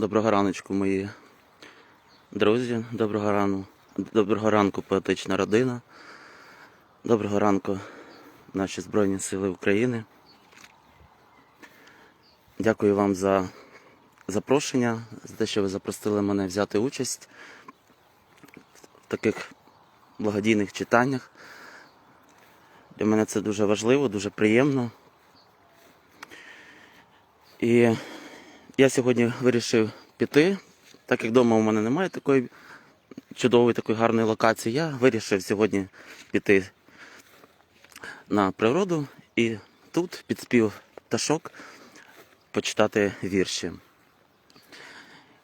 Доброго раночку, мої друзі. Доброго рану. Доброго ранку, поетична родина. Доброго ранку, наші Збройні Сили України. Дякую вам за запрошення, за те, що ви запросили мене взяти участь в таких благодійних читаннях. Для мене це дуже важливо, дуже приємно. І я сьогодні вирішив піти, так як вдома у мене немає такої чудової, такої гарної локації, я вирішив сьогодні піти на природу і тут під спів пташок почитати вірші.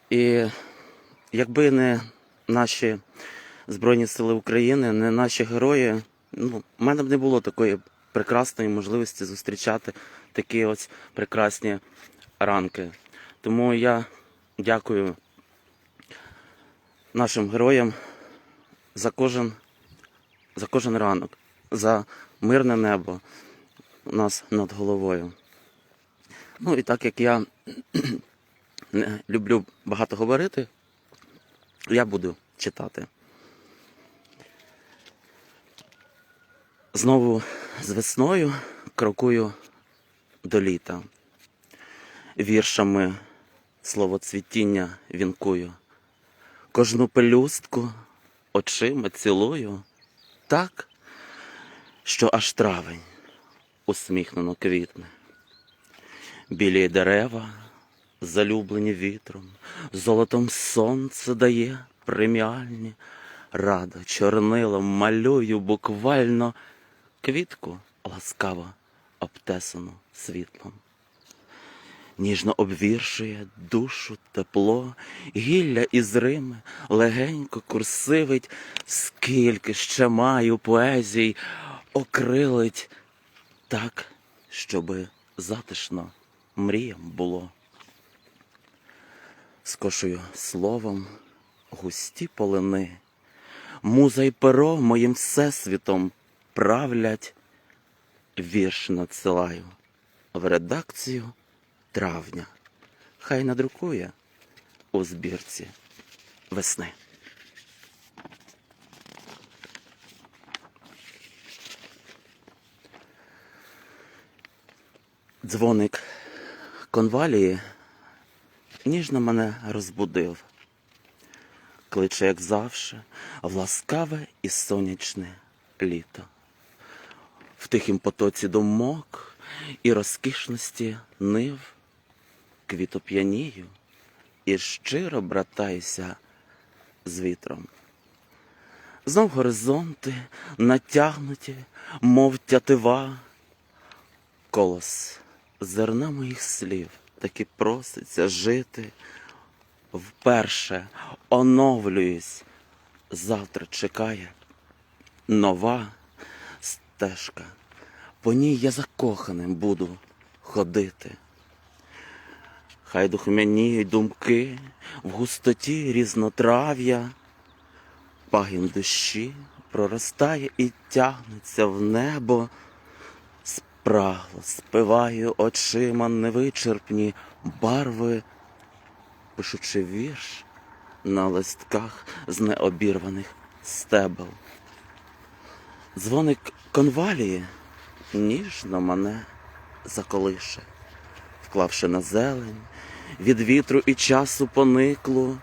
І якби не наші Збройні Сили України, не наші герої, ну, в мене б не було такої прекрасної можливості зустрічати такі ось прекрасні ранки. Тому я дякую нашим героям за кожен, за кожен ранок, за мирне небо у нас над головою. Ну і так як я не люблю багато говорити, я буду читати. Знову з весною крокую до літа. Віршами словоцвітіння вінкую. Кожну пелюстку очима цілую так, що аж травень усміхнено квітне. Білі дерева, залюблені вітром, золотом сонце дає преміальні, радо чорнилом малюю буквально квітку ласкаво обтесану світлом. Ніжно обвіршує душу тепло, гілля із Рими легенько курсивить, скільки ще маю поезій, окрилить так, щоби затишно мріям було. Скошую словом густі полини, муза й перо моїм всесвітом правлять, вірш надсилаю в редакцію травня. Хай надрукує у збірці весни. Дзвоник конвалії ніжно мене розбудив. Кличе, як завше, в ласкаве і сонячне літо. В тихім потоці думок і розкішності нив квітоп'янію і щиро братаюся з вітром. Знов горизонти натягнуті, мов тятива, колос зерна моїх слів таки проситься жити. Вперше оновлююсь, завтра чекає нова стежка. По ній я закоханим буду ходити. Хай духмяніють думки в густоті різнотрав'я, пагін душі проростає і тягнеться в небо. Спрагло спиваю очима невичерпні барви, пишучи вірш на листках з необірваних стебел. Дзвоник конвалії ніжно мене заколише, вклавши на зелень, від вітру і часу пониклу,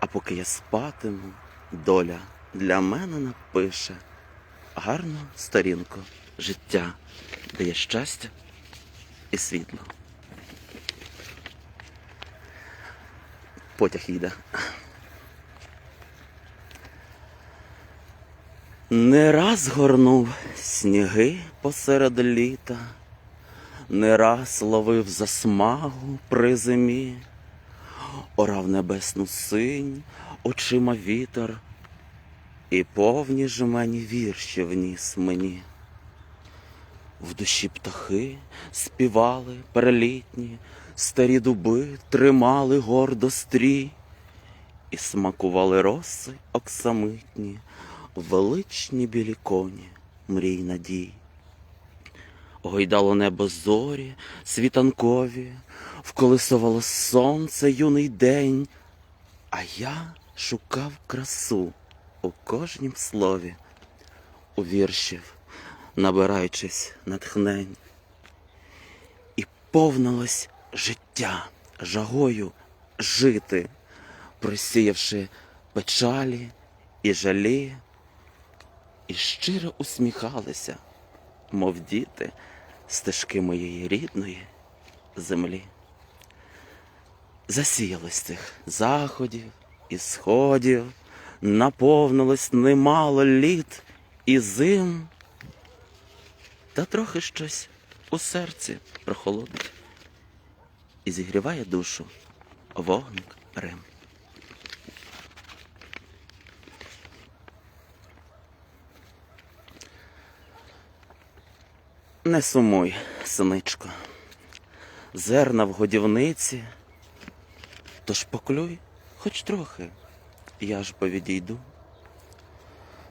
а поки я спатиму, доля для мене напише гарну сторінку життя, де є щастя і світло. Потяг їде. Не раз горнув сніги посеред літа, не раз ловив засмагу при зимі, орав небесну синь, очима вітер, і повні жмені вірші вніс мені. В душі птахи співали перелітні, старі дуби тримали гордо стрій, і смакували роси оксамитні, величні білі коні, мрій надій. Гойдало небо зорі, світанкові, вколисувало сонце юний день, а я шукав красу у кожнім слові, у віршів, набираючись натхнень. І повнилось життя жагою жити, просіявши печалі і жалі, і щиро усміхалися, мов діти, стежки моєї рідної землі. Засіялось цих заходів і сходів, наповнилось немало літ і зим, та трохи щось у серці прохолодить і зігріває душу вогник Рим. Не сумуй, синичко, зерна в годівниці, тож поклюй хоч трохи, я ж повідійду.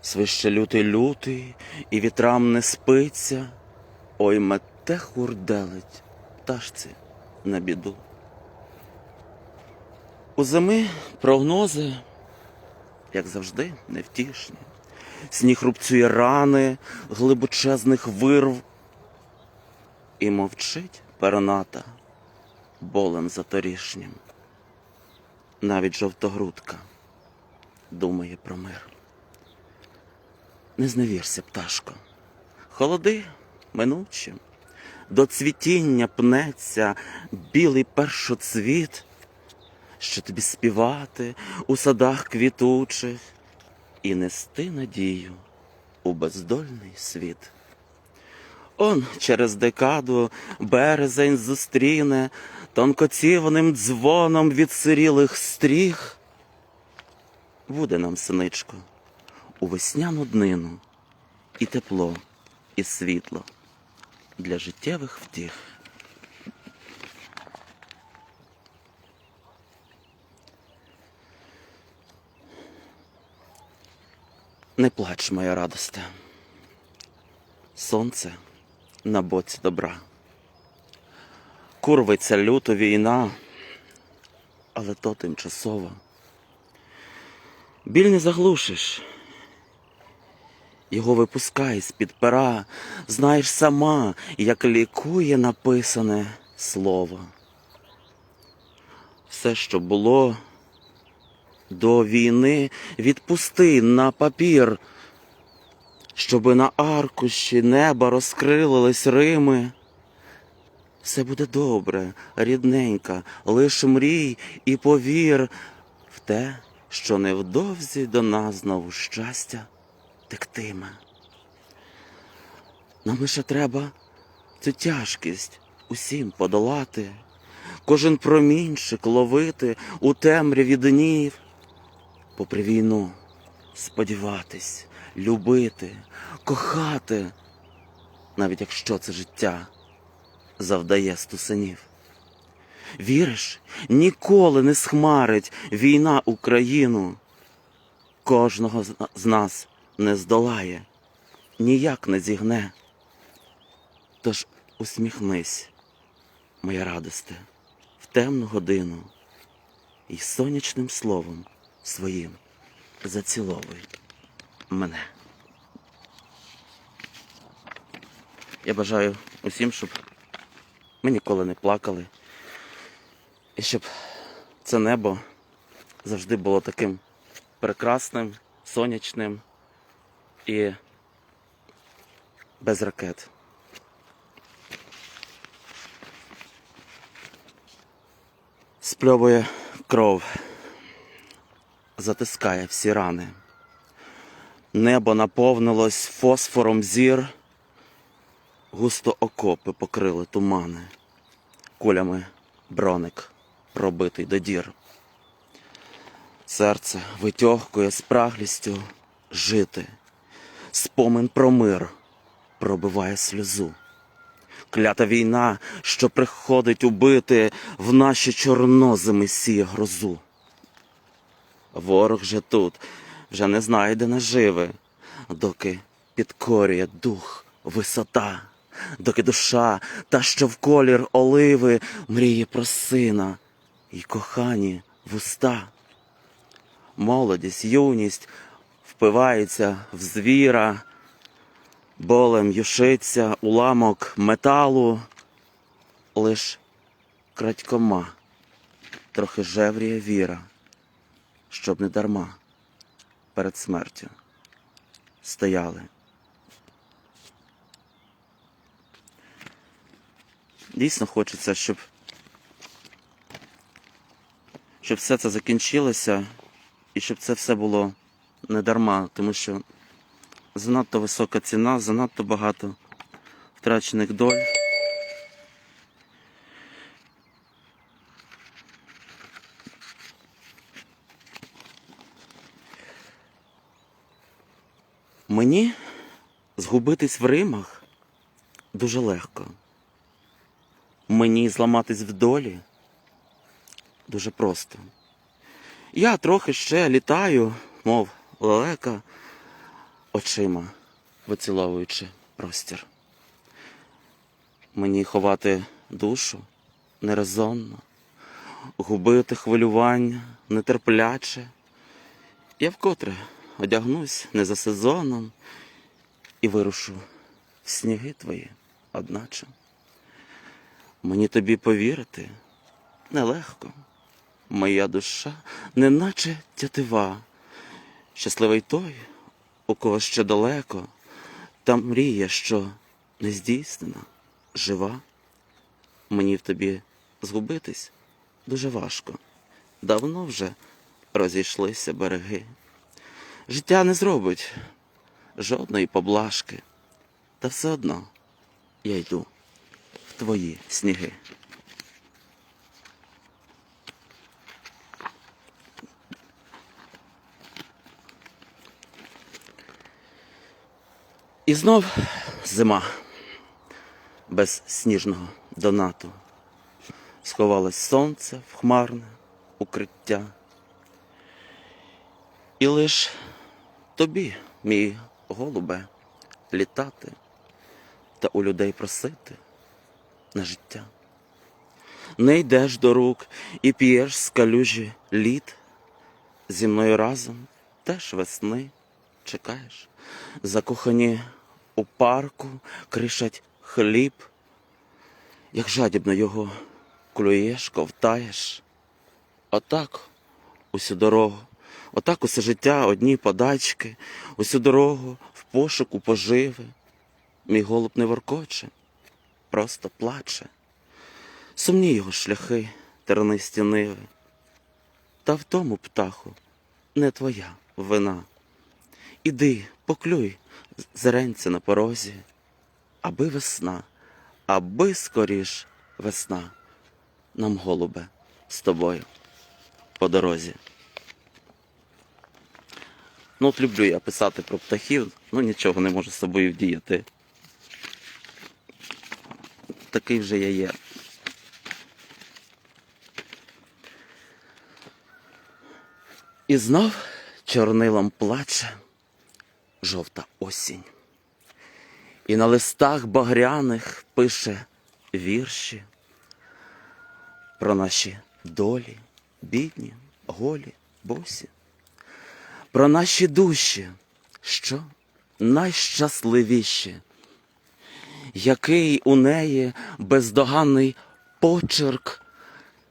Свище лютий лютий, і вітрам не спиться, ой мете хурделить пташці на біду. У зими прогнози, як завжди, невтішні. Сніг рубцює рани глибочезних вирв і мовчить пероната болем заторішнім. Навіть жовтогрудка думає про мир. Не зневірся, пташко, холоди минучі, до цвітіння пнеться білий першоцвіт, що тобі співати у садах квітучих і нести надію у бездольний світ. Он через декаду березень зустріне тонкоцівним дзвоном від сирілих стріх. Буде нам, синичко, у весняну днину і тепло, і світло для життєвих втіх. Не плач, моя радосте. Сонце на боці добра. Курвиться люто війна, але то тимчасово. Біль не заглушиш. Його випускай з-під пера, знаєш сама, як лікує написане слово. Все, що було до війни, відпусти на папір, щоби на аркуші неба розкрились Рими. Все буде добре, рідненька, лиш мрій і повір в те, що невдовзі до нас знову щастя тектиме. Нам лише треба цю тяжкість усім подолати, кожен промінчик ловити у темряві днів, попри війну сподіватись, любити, кохати, навіть якщо це життя завдає стусанів. Віриш, ніколи не схмарить війна Україну. Кожного з- нас не здолає, ніяк не зігне. Тож усміхнись, моя радосте, в темну годину і сонячним словом своїм заціловуй мене. Я бажаю усім, щоб ми ніколи не плакали. І щоб це небо завжди було таким прекрасним, сонячним і без ракет. Спльовує кров, затискає всі рани. Небо наповнилось фосфором зір, густо окопи покрили тумани, кулями броник пробитий до дір. Серце витьохкує спраглістю жити, спомин про мир пробиває сльозу. Клята війна, що приходить убити, в наші чорнозими сіє грозу. Ворог же тут вже не знайде наживи, доки підкорює дух, висота, доки душа, та що в колір оливи, мріє про сина і кохані вуста. Молодість, юність впивається в звіра, болем юшиться уламок металу, лиш крадькома трохи жевріє віра, щоб не дарма перед смертю стояли. Дійсно хочеться, щоб, щоб все це закінчилося і щоб це все було не дарма, тому що занадто висока ціна, занадто багато втрачених доль. Мені згубитись в Римах дуже легко. Мені зламатись в долі дуже просто. Я трохи ще літаю, мов лелека, очима виціловуючи простір. Мені ховати душу нерезонно, губити хвилювання нетерпляче. Я вкотре одягнусь не за сезоном і вирушу в сніги твої, одначе. Мені тобі повірити нелегко. Моя душа, неначе тятива. Щасливий той, у кого ще далеко, та мрія, що не здійснена, жива. Мені в тобі згубитись дуже важко. Давно вже розійшлися береги. Життя не зробить жодної поблажки, та все одно я йду в твої сніги. І знов зима без сніжного донату. Сховалось сонце в хмарне укриття. І лиш тобі, мій голубе, літати та у людей просити на життя. Не йдеш до рук і п'єш з калюжі літ. Зі мною разом теж весни чекаєш. Закохані у парку кришать хліб, як жадібно його клюєш, ковтаєш. Отак усю дорогу, отак усе життя одні подачки, усю дорогу в пошуку поживи. Мій голуб не воркоче, просто плаче. Сумні його шляхи, тернисті ниви. Та в тому, птаху, не твоя вина. Іди, поклюй зеренце на порозі, аби весна, аби скоріш весна, нам, голубе, з тобою по дорозі. Ну, от люблю я писати про птахів, ну нічого не можу з собою вдіяти. Такий вже я є. І знов чорнилом плаче жовта осінь. І на листах багряних пише вірші про наші долі, бідні, голі, босі, про наші душі, що? Найщасливіші, який у неї бездоганний почерк,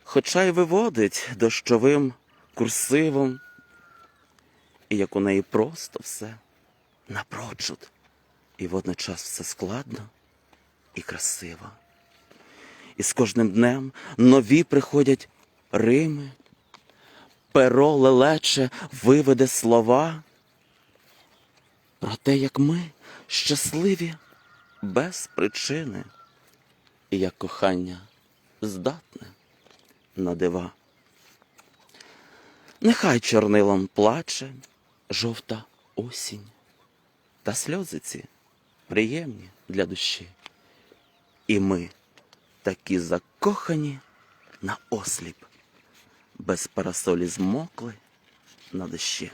хоча й виводить дощовим курсивом, і як у неї просто все напрочуд, і водночас все складно і красиво. І з кожним днем нові приходять рими, перо лелече виведе слова про те, як ми щасливі без причини, і як кохання здатне на дива. Нехай чорнилом плаче жовта осінь, та сльози ці приємні для душі. І ми такі закохані на осліп, без парасолі змокли на дощі.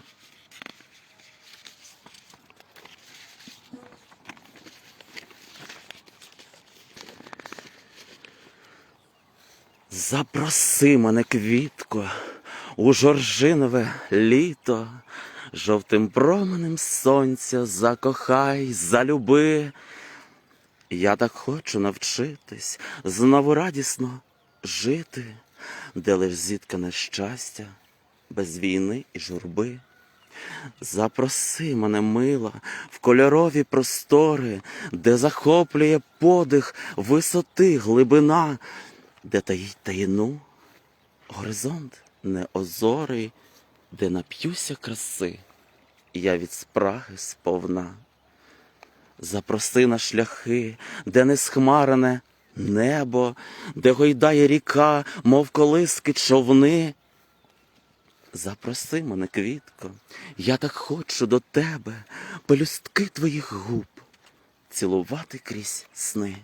Запроси мене, квітко, у жоржинове літо, жовтим променем сонця закохай, залюби. Я так хочу навчитись знову радісно жити де лиш зіткане щастя, без війни і журби. Запроси мене, мила, в кольорові простори, де захоплює подих висоти, глибина, де таїть таїну, горизонт неозорий, де нап'юся краси, я від спраги сповна. Запроси на шляхи, де не схмарене небо, де гойдає ріка, мов колиски човни. Запроси мене, квітко, я так хочу до тебе, пелюстки твоїх губ, цілувати крізь сни.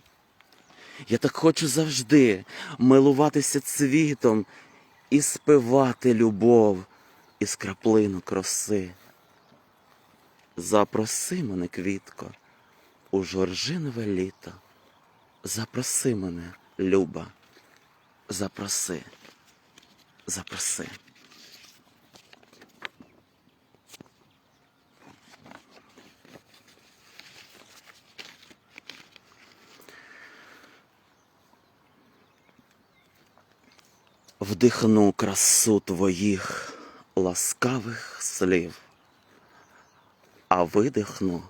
Я так хочу завжди милуватися цвітом і спивати любов із краплинок роси. Запроси мене, квітко, у жоржинове літо. Запроси мене, Люба, запроси, запроси. Вдихну красу твоїх ласкавих слів, а видихну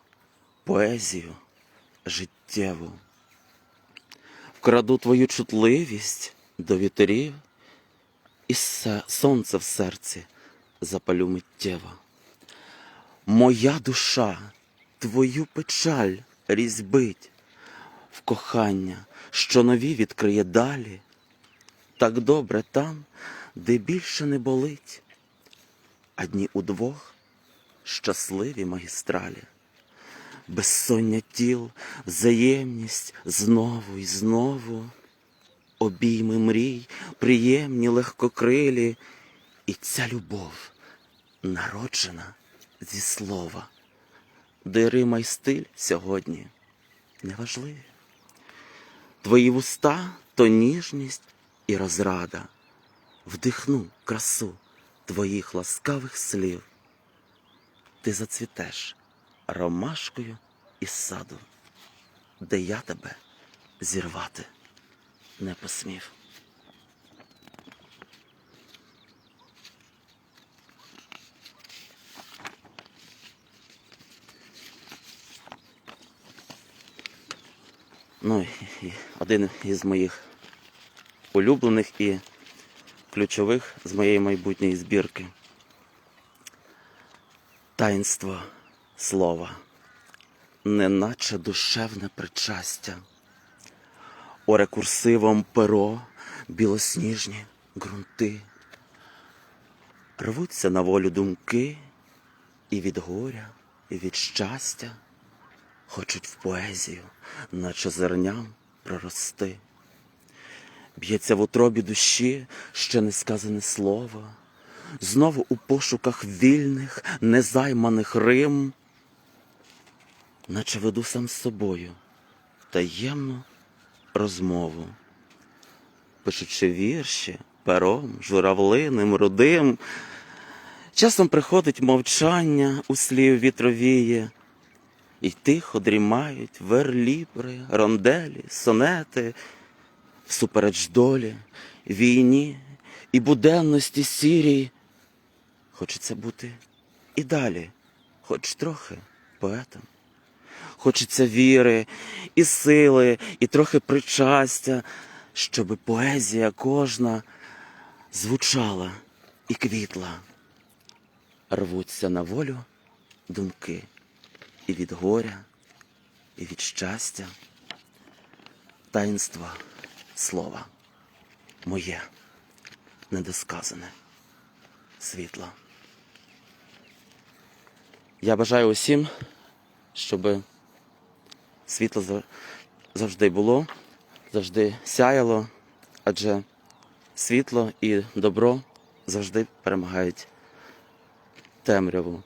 поезію життєву. Вкраду твою чутливість до вітерів, і сонце в серці запалю миттєво. Моя душа твою печаль різьбить в кохання, що нові відкриє далі. Так добре там, де більше не болить, а дні удвох щасливі магістралі, безсоння тіл, взаємність знову і знову, обійми мрій, приємні легкокрилі, і ця любов народжена зі слова, де Рима й стиль сьогодні неважливі. Твої вуста то ніжність і розрада. Вдихну красу твоїх ласкавих слів. Ти зацвітеш ромашкою із саду, де я тебе зірвати не посмів. Ну, і один із моїх улюблених і ключових з моєї майбутньої збірки. Таїнство слова, неначе душевне причастя, оре курсивом перо, білосніжні ґрунти, рвуться на волю думки і від горя, і від щастя, хочуть в поезію, наче зерням прорости. Б'ється в утробі душі ще не сказане слово, знову у пошуках вільних, незайманих Рим, наче веду сам з собою таємну розмову, пишучи вірші пером, журавлиним, рудим. Часом приходить мовчання у слів вітровіє, і тихо дрімають верлібри, ронделі, сонети всупереч долі, війні і буденності сірій. Хочеться бути і далі, хоч трохи поетом. Хочеться віри і сили, і трохи причастя, щоби поезія кожна звучала і квітла. Рвуться на волю думки і від горя, і від щастя, таїнства слова моє недосказане світло. Я бажаю усім, щоб світло завжди було, завжди сяяло, адже світло і добро завжди перемагають темряву.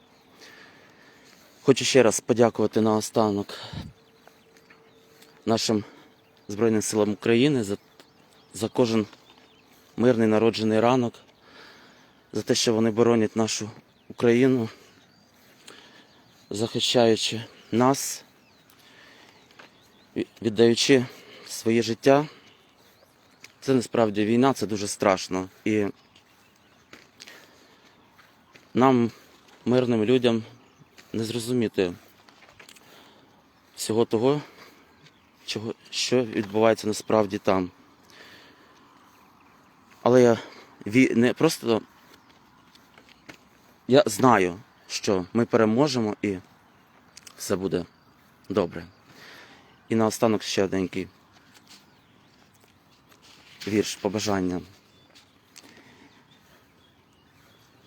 Хочу ще раз подякувати наостанок нашим Збройним силам України за, за кожен мирний народжений ранок, за те, що вони боронять нашу Україну, захищаючи нас, віддаючи своє життя. Це насправді війна, це дуже страшно. І нам, мирним людям, не зрозуміти всього того, чого, що відбувається насправді там. Але я не просто я знаю, що ми переможемо і все буде добре. І наостанок ще одненький вірш побажання.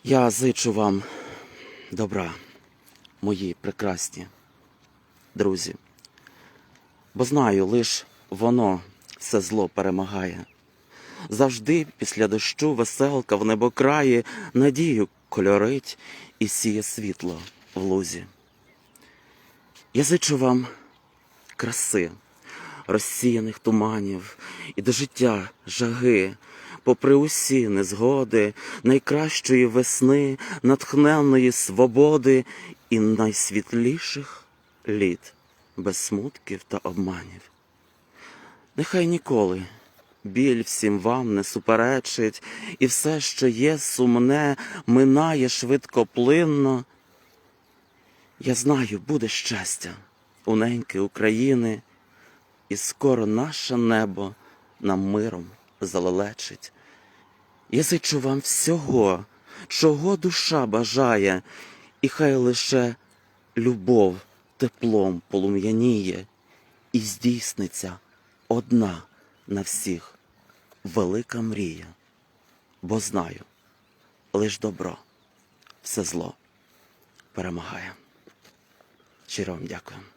Я зичу вам добра, мої прекрасні друзі, бо знаю, лиш воно все зло перемагає. Завжди після дощу веселка в небокраї надію кольорить і сіє світло в лузі. Я зичу вам краси, розсіяних туманів і до життя жаги, попри усі незгоди, найкращої весни, натхненної свободи і найсвітліших літ без смутків та обманів. Нехай ніколи біль всім вам не суперечить, і все, що є сумне, минає швидкоплинно. Я знаю, буде щастя у неньки України, і скоро наше небо нам миром залелечить. Я зичу вам всього, чого душа бажає, і хай лише любов теплом полум'яніє, і здійсниться одна на всіх велика мрія, бо знаю, лиш добро, все зло перемагає. Щиро вам дякую.